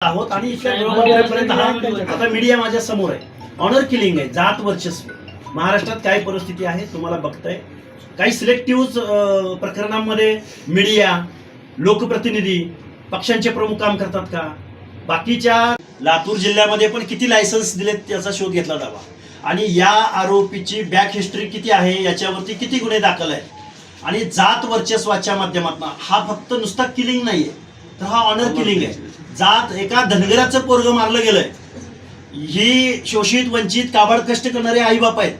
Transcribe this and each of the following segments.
आहोत आणि आता मीडिया माझ्यासमोर आहे. ऑनर किलिंग आहे. जात वर्चस्व. महाराष्ट्रात काय परिस्थिती आहे तुम्हाला बघताय. काही सिलेक्टिव्ह प्रकरणांमध्ये मीडिया लोकप्रतिनिधी पक्षांचे प्रमुख काम करतात का? बाकीच्या लातूर जिल्ह्यामध्ये पण किती लायसन्स दिलेत त्याचा शोध घेतला जावा. आणि या आरोपीची बॅक हिस्ट्री किती आहे? याच्यावरती किती गुन्हे दाखल आहेत? आणि जात वर्चस्वाच्या माध्यमातून हा फक्त नुसता किलिंग नाहीये. तर हा ऑनर किलिंग आहे. जात एका धनगराचं पोरग मारलं गेलंय. ही शोषित वंचित काबाड कष्ट करणारे आई बाप आहेत.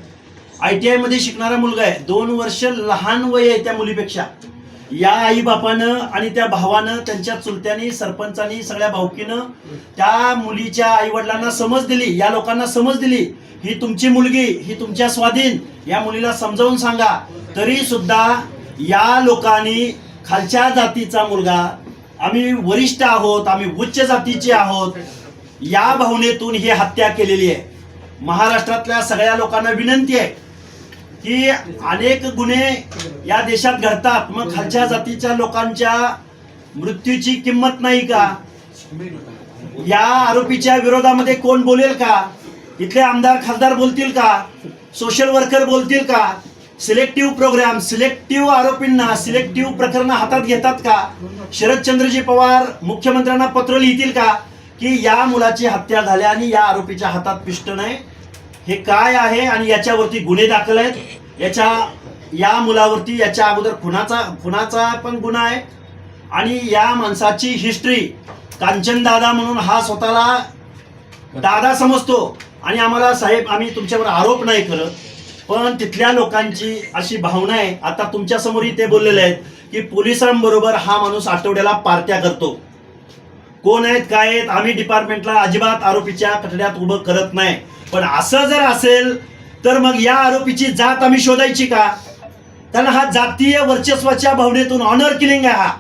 आय टी आयमध्ये शिकणारा मुलगा आहे. दोन वर्ष लहान वय आहे त्या मुलीपेक्षा. या आई बापानं आणि त्या भावानं त्यांच्या चुलत्यानी सरपंचानी सगळ्या भाऊकीनं त्या मुलीच्या आई वडिलांना समज दिली या लोकांना समज दिली. ही तुमची मुलगी ही तुमच्या स्वाधीन या मुलीला समजावून सांगा. तरी सुद्धा या लोकांनी खालच्या जातीचा मुलगा आम्ही वरिष्ठ आहोत आम्ही उच्च जातीचे आहोत. या भावनेतून ही हत्या केलेली आहे. महाराष्ट्रातल्या सगळ्या लोकांना विनंती आहे की अनेक गुन्हे या देशात घडतात. मग खालच्या जातीच्या लोकांच्या मृत्यूची किंमत नाही का? या आरोपीच्या विरोधामध्ये कोण बोलेल का? इथले आमदार खासदार बोलतील का? सोशल वर्कर बोलतील का? सिलेक्टिव्ह प्रोग्राम सिलेक्टिव्ह आरोपींना सिलेक्टिव्ह प्रकरण हातात घेतात का? शरदचंद्रजी पवार मुख्यमंत्र्यांना पत्र लिहितील का? की या मुलाची हत्या झाल्या आणि या आरोपीच्या हातात पिष्टन आहे. हे काय आहे आणि याच्यावरती गुन्हे दाखल आहेत? याच्या या मुलावरती याच्या अगोदर खुनाचा खुनाचा पण गुन्हा आहे. आणि या माणसाची हिस्ट्री कांचन दादा म्हणून हा स्वतःला दादा समजतो. आणि आम्हाला साहेब आम्ही तुमच्यावर आरोप नाही करत. पण तिथल्या लोकांची अशी भावना आहे. आता तुमच्या समोरही ते बोललेले आहेत की पोलिसांबरोबर हा माणूस आठवड्याला पार्ट्या करतो. कोण आहेत काय आहेत आम्ही डिपार्टमेंटला अजिबात आरोपीच्या कठड्यात उभं करत नाही. पण असं जर असेल तर मग या आरोपीची जात आम्ही शोधायची का? कारण हा जातीय वर्चस्वाच्या भावनेतून ऑनर किलिंग आहे हा.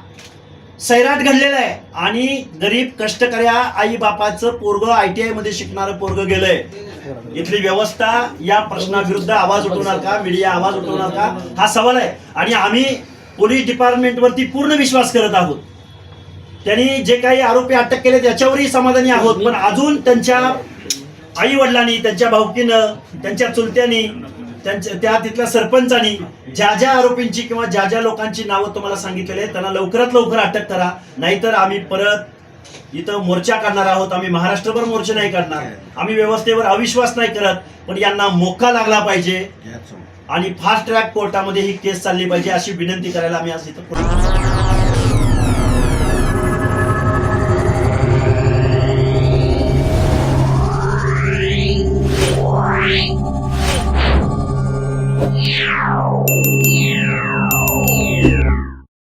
सैराट घडलेला आहे. आणि गरीब कष्टकऱ्या आई बापाचं पोरग आय टी आयमध्ये शिकणारं पोरग गेलंय. इथली व्यवस्था या प्रश्नाविरुद्ध आवाज उठवणार का मीडिया आवाज उठवणार का हा सवाल आहे. आणि आम्ही पोलीस डिपार्टमेंट वरती पूर्ण विश्वास करत आहोत. त्यांनी जे काही आरोपी अटक केले त्याच्यावरही समाधानी आहोत. पण अजून त्यांच्या आई वडिलांनी त्यांच्या भाऊकीनं त्यांच्या चुलत्यांनी त्यांच्या त्या तिथल्या सरपंचानी ज्या ज्या आरोपींची किंवा ज्या ज्या लोकांची नावं तुम्हाला सांगितलेली आहेत त्यांना लवकरात लवकर अटक करा. नाहीतर आम्ही परत इथं मोर्चा काढणार आहोत. आम्ही महाराष्ट्रभर मोर्चे नाही काढणार. आम्ही व्यवस्थेवर अविश्वास नाही करत पण यांना मोका लागला पाहिजे. आणि फास्ट ट्रॅक कोर्टामध्ये ही केस चालली पाहिजे अशी विनंती करायला आम्ही आज इथं Wow.